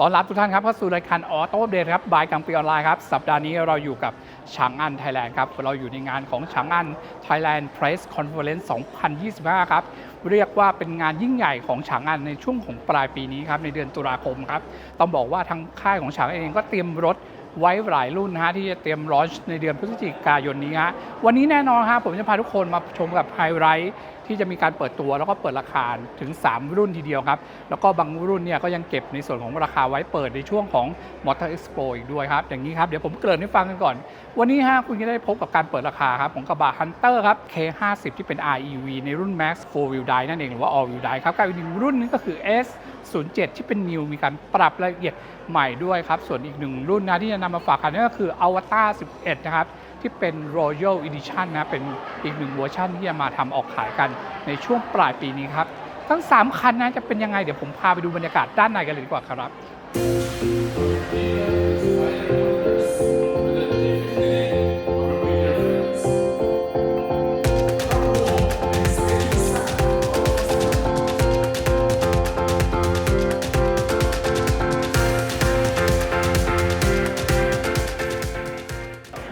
ต้อนรับทุกท่านครับเข้าสู่รายการออโต้เดทครับบายกังปีออนไลน์ครับ สัปดาห์นี้เราอยู่กับฉางอันไทยแลนด์ครับ เราอยู่ในงานของฉางอัน Thailand Press Conference 2025 ครับ เรียกว่าเป็นงานยิ่งใหญ่ของฉางอันในช่วงของปลายปีนี้ครับ ในเดือนตุลาคมครับ ต้องบอกว่าทางค่ายของฉางอันเองก็เตรียมรถไว้หลายรุ่นนะฮะที่จะเตรียมลอนช์ในเดือนพฤศจิกายนนี้ฮะวันนี้แน่นอนครับผมจะพาทุกคนมาชมกับไฮไลท์ ที่จะมีการเปิดตัวแล้วก็เปิดราคาถึง 3 รุ่นทีเดียวครับ แล้วก็บางรุ่นเนี่ยก็ยังเก็บในส่วนของราคาไว้เปิดในช่วงของ Motor Expo อีกด้วยครับ อย่างนี้ครับ เดี๋ยวผมเกริ่นให้ฟังกันก่อน วันนี้ฮะคุณจะได้พบกับการเปิดราคาครับของกระบะ Hunter ครับ K50 ที่เป็น REV ในรุ่น Max 4 Wheel Drive นั่นเองหรือว่า All Wheel Drive ครับกับอีกหนึ่งรุ่นนึงก็คือ S07 ที่เป็น New มีการปรับรายละเอียดใหม่ด้วยครับ ส่วนอีกหนึ่งรุ่นนะที่จะนำมาฝากกันนั่นก็คือ Avatar 11 นะครับ ที่เป็น Royal Edition นะ เป็นอีกหนึ่งเวอร์ชันที่จะมาทำออกขายกันในช่วงปลายปีนี้ครับ ทั้ง 3 คันนะจะเป็นยังไง เดี๋ยวผมพาไปดูบรรยากาศด้านในกันเลยดีกว่าครับ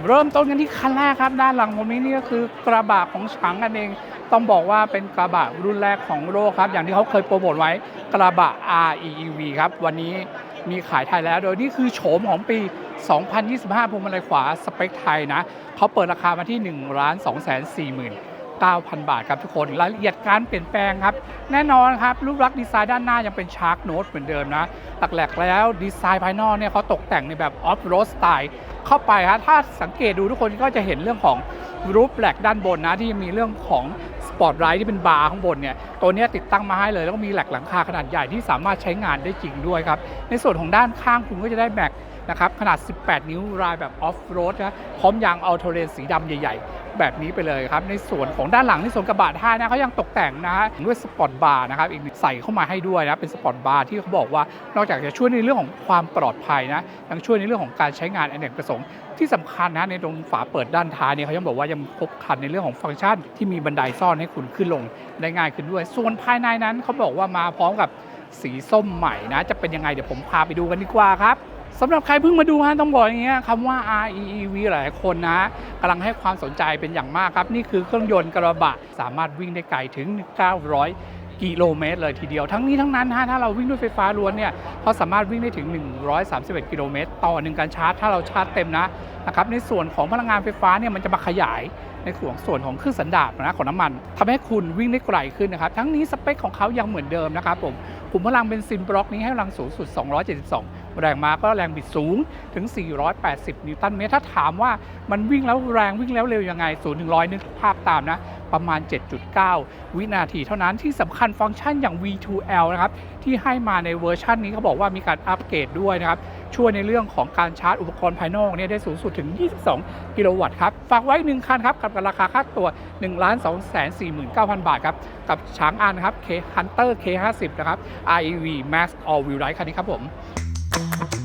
เริ่มต้นกันที่คันแรกครับ ด้านหลังผมนี้นี่ก็คือกระบะของฉางกันเอง ต้องบอกว่าเป็นกระบะรุ่นแรกของโลกครับ อย่างที่เขาเคยโปรโมทไว้กระบะ REEV ครับ วันนี้มีขายไทยแล้ว โดยนี่คือโฉมของปี 2025พวงมาลัยขวาสเปคไทยนะเขาเปิดราคามาที่ 1 2 4 0 0 0 9,000 บาทครับทุกคน รายละเอียดการเปลี่ยนแปลงครับ แน่นอนครับ รูปลักษณ์ดีไซน์ด้านหน้ายังเป็นชาร์กโน e เหมือนเดิมนะ หลักๆแล้วดีไซน์ภายนอกเนี่ยเขาตกแต่งในแบบออฟโรดสไตล์เข้าไปครับถ้าสังเกตดูทุกคนก็จะเห็นเรื่องของรูปแหลกด้านบนนะ ที่มีเรื่องของสปอร์ตไลท์ที่เป็นบาร์ข้างบนเนี่ยตัวนี้ติดตั้งมาให้เลย แล้วก็มีแหลกหลังคาขนาดใหญ่ที่สามารถใช้งานได้จริงด้วยครับ ในส่วนของด้านข้างคุณก็จะได้แม็กนะครับขนาด 18 นิ้วรายแบบออฟโรดนะพร้อมยางอัลโทเรนสีดำใหญ่ๆ แบบนี้ไปเลยครับ ในส่วนของด้านหลังในส่วนกระบะท้ายนะเขายังตกแต่งนะฮะด้วยสปอร์ตบาร์นะครับอีกใส่เข้ามาให้ด้วยนะเป็นสปอร์ตบาร์ที่เขาบอกว่านอกจากจะช่วยในเรื่องของความปลอดภัยนะยังช่วยในเรื่องของการใช้งานอเนกประสงค์ที่สำคัญนะในตรงฝาเปิดด้านท้ายเนี่ยเขายังบอกว่ายังครบครันในเรื่องของฟังก์ชัน ที่มีบันไดซ่อนให้คุณขึ้นลงได้ง่ายขึ้นด้วย ส่วนภายในนั้นเขาบอกว่ามาพร้อมกับสีส้มใหม่นะ จะเป็นยังไงเดี๋ยวผมพาไปดูกันดีกว่าครับ สำหรับใครเพิ่งมาดูฮะต้องบอกอย่างเงี้ยคำว่า REEV หลายคนนะกำลังให้ความสนใจเป็นอย่างมากครับ นี่คือเครื่องยนต์กระบะสามารถวิ่งได้ไกลถึง 900กิโลเมตรเลยทีเดียว ทั้งนี้ทั้งนั้นฮะถ้าเราวิ่งด้วยไฟฟ้าล้วนเนี่ยเขาสามารถวิ่งได้ถึง 131 กิโลเมตร ต่อหนึ่งการชาร์จ ถ้าเราชาร์จเต็มนะนะครับในส่วนของพลังงานไฟฟ้าเนี่ยมันจะมาขยายในส่วนส่วนของเครื่องสันดาปนะของน้ำมันทำให้คุณวิ่งได้ไกลขึ้นนะครับ ทั้งนี้สเปคของเขายังเหมือนเดิมนะครับผมขุมพลังเบนซินบล็อกนี้ให้พลังสูงสุด 272 แรงม้าก็แรงบิดสูงถึง 480 นิวตันเมตร ถ้าถามว่ามันวิ่งแล้วแรงวิ่งแล้วเร็วยังไง0ถึง100นึกภาพตามนะ ประมาณ 7.9 วินาทีเท่านั้นที่สำคัญฟังก์ชันอย่าง V2L นะครับ ที่ให้มาในเวอร์ชันนี้เขาบอกว่ามีการอัปเกรดด้วยนะครับ ช่วยในเรื่องของการชาร์จอุปกรณ์ภายนอกเนี่ยได้สูงสุดถึง 22 กิโลวัตต์ครับ ฝากไว้หนึ่งคันครับ กับราคาค่าตัว 1 2 4 9 0 0 0 บาทครับ กับช้างอันครับ K Hunter K50 นะครับ REV Max All Wheel Drive คันนี้ครับผม Thank you.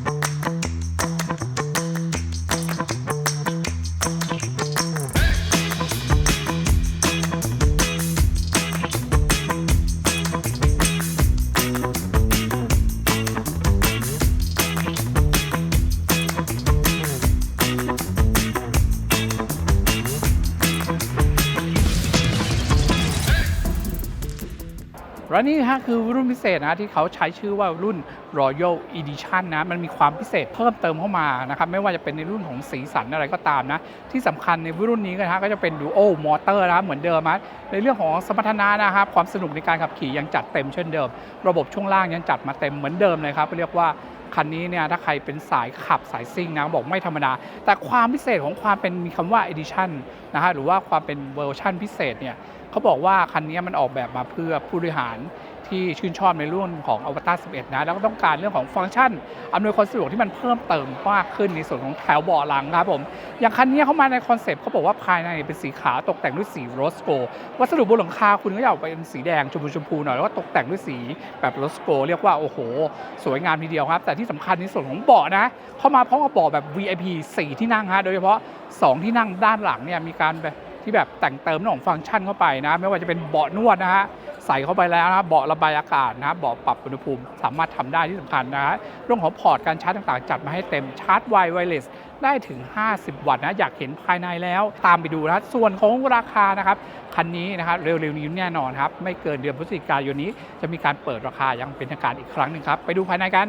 และนี่ฮะคือรุ่นพิเศษนะที่เขาใช้ชื่อว่ารุ่น Royal Edition นะมันมีความพิเศษเพิ่มเติมเข้ามานะครับไม่ว่าจะเป็นในรุ่นของสีสันอะไรก็ตามนะ ที่สำคัญในรุ่นนี้นะฮะก็จะเป็น Duo Motor นะครับเหมือนเดิมนะในเรื่องของสมรรถนะนะครับความสนุกในการขับขี่ยังจัดเต็มเช่นเดิม ระบบช่วงล่างยังจัดมาเต็มเหมือนเดิมเลยครับเรียกว่า คันนี้เนี่ยถ้าใครเป็นสายขับสายซิ่งนะบอกไม่ธรรมดา แต่ความพิเศษของความเป็นมีคำว่า edition นะฮะหรือว่าความเป็นเวอร์ชันพิเศษเนี่ยเขาบอกว่าคันนี้มันออกแบบมาเพื่อผู้บริหาร ที่ชื่นชอบในรื่องของ Avatar 11 นะ แล้วก็ต้องการเรื่องของฟังก์ชันอำนวยความสะดวกที่มันเพิ่มเติมมากขึ้นในส่วนของแถวเบาะหลังครับผม อย่างคันนี้เข้ามาในคอนเซปต์เขาบอกว่าภายในเป็นสีขาวตกแต่งด้วยสีโรสโกวัสดุบนหลังคาคุณก็อยากเป็นสีแดงชมพูชมพูหน่อยแล้วก็ตกแต่งด้วยสีแบบโรสโกเรียกว่าโอ้โห สวยงามทีเดียวครับ แต่ที่สำคัญในส่วนของเบาะนะเข้ามาพร้อมกับเบาะแบบ VIP 4 ที่นั่งฮะโดยเฉพาะ 2 ที่นั่งด้านหลังเนี่ยมีการแบบ ที่แบบแต่งเติมเรื่องของฟังก์ชันเข้าไปนะ ไม่ว่าจะเป็นเบาะนวดนะฮะใส่เข้าไปแล้วนะเบาะระบายอากาศนะเบาะปรับอุณหภูมิสามารถทำได้ที่สำคัญนะฮะเรื่องของพอร์ตการชาร์จต่างๆ จัดมาให้เต็มชาร์จไวไวเลสได้ถึง 50 วัตต์นะ อยากเห็นภายในแล้ว ตามไปดูนะส่วนของราคานะครับ คันนี้นะครับ เร็วๆนี้แน่นอนครับ ไม่เกินเดือนพฤศจิกายนนี้ จะมีการเปิดราคาอยังเป็นทางการอีกครั้งหนึ่งครับ ไปดูภายในกัน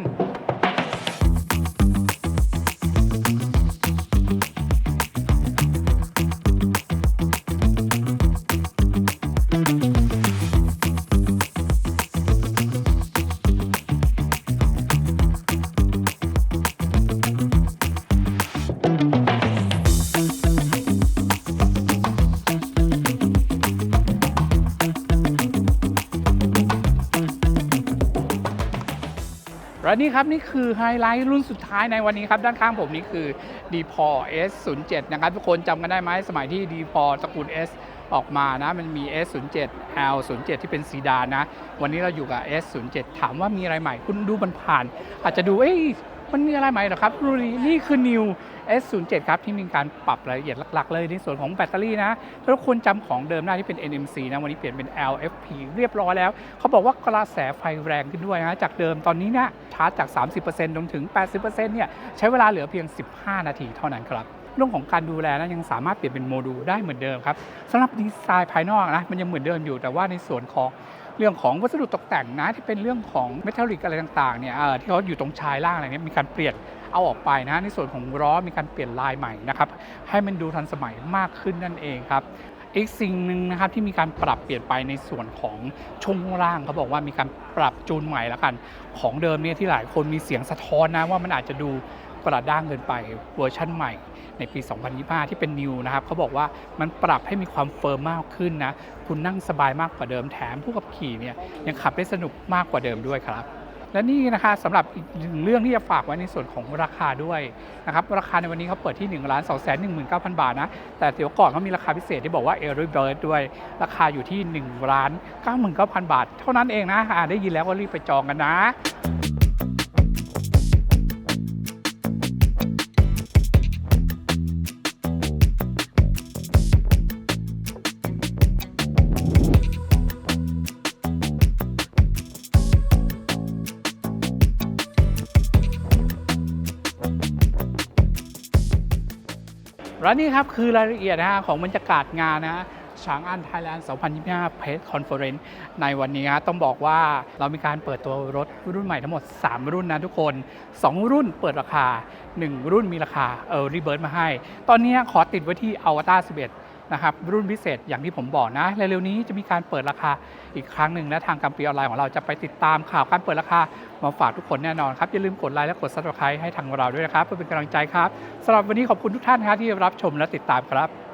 และนี่ครับ นี่คือไฮไลท์รุ่นสุดท้ายในวันนี้ครับ ด้านข้างผมนี่คือ d p o S07 นะครับ ทุกคนจำกันได้ไหมสมัยที่ d p o ตระกูล S ออกมานะ มันมี S07 L07 ที่เป็นซีดานนะ วันนี้เราอยู่กับ S07 ถามว่ามีอะไรใหม่ คุณดูมันผ่าน อาจจะดูเอ้ย มันมีอะไรใหม่เหรอครับรุ่นนี้นี่คือ New S07 ครับ ที่มีการปรับรายละเอียดหลัก ๆ เลยในส่วนของแบตเตอรี่นะ ถ้าทุกคนจำของเดิมได้ที่เป็น NMC นะ วันนี้เปลี่ยนเป็น LFP เรียบร้อยแล้ว เขาบอกว่ากระแสไฟแรงขึ้นด้วยนะ จากเดิมตอนนี้เนี่ยชาร์จจาก 30%จนถึง 80%เนี่ยใช้เวลาเหลือเพียง 15 นาทีเท่านั้นครับเรื่องของการดูแลนะยังสามารถเปลี่ยนเป็นโมดูลได้เหมือนเดิมครับสำหรับดีไซน์ภายนอกนะมันยังเหมือนเดิมอยู่แต่ว่าในส่วนของ เรื่องของวัสดุตกแต่งนะที่เป็นเรื่องของเมทัลลิกอะไรต่างๆเนี่ยเออที่เขาอยู่ตรงชายล่างอะไรเนี่ยมีการเปลี่ยนเอาออกไปนะในส่วนของล้อมีการเปลี่ยนลายใหม่นะครับให้มันดูทันสมัยมากขึ้นนั่นเองครับอีกสิ่งหนึ่งนะครับที่มีการปรับเปลี่ยนไปในส่วนของช่วงล่างเขาบอกว่ามีการปรับจูนใหม่แล้วกัน ของเดิมเนี่ยที่หลายคนมีเสียงสะท้อนนะว่ามันอาจจะดู กระด้างเกินไปเวอร์ชั่นใหม่ในปี 2025 ที่เป็นนิวนะครับเขาบอกว่ามันปรับให้มีความเฟิร์มมากขึ้นนะ คุณนั่งสบายมากกว่าเดิมแถมผู้ขับขี่เนี่ยยังขับได้สนุกมากกว่าเดิมด้วยครับ และนี่นะคะสำหรับอีกหนึ่งเรื่องที่จะฝากไว้ในส่วนของราคาด้วยนะครับราคาในวันนี้เขาเปิดที่1นึ่งล้านสองแสนหนึ่งหมื่นเก้าพันบาทนะ แต่เดี๋ยวก่อนเขามีราคาพิเศษที่บอกว่าเอริเบิร์ดด้วย ราคาอยู่ที่1นึ่งล้านเก้าหมื่นเก้าพันบาท เท่านั้นเองนะได้ยินแล้วก็รีบไปจองกันนะ และนี่ครับคือรายละเอียดนะฮะของบรรยากาศงานนะช้างอันไทยแลนด์ 2025เพจคอนเฟอเรนซ์ในวันนี้ฮะต้องบอกว่าเรามีการเปิดตัวรถรุ่นใหม่ทั้งหมด 3 รุ่นนะทุกคน 2 รุ่นเปิดราคา 1 รุ่นมีราคาเออรีเบิร์ดมาให้ ตอนนี้ขอติดไว้ที่อวตาร11 นะครับรุ่นพิเศษอย่างที่ผมบอกนะเร็วๆนี้จะมีการเปิดราคาอีกครั้งหนึ่งและทางกัมปีออนไลน์ของเราจะไปติดตามข่าวการเปิดราคามาฝากทุกคนแน่นอนครับอย่าลืมกดไลค์และกด subscribe ให้ทางเราด้วยนะครับเพื่อเป็นกำลังใจครับสำหรับวันนี้ขอบคุณทุกท่านครับที่รับชมและติดตามครับ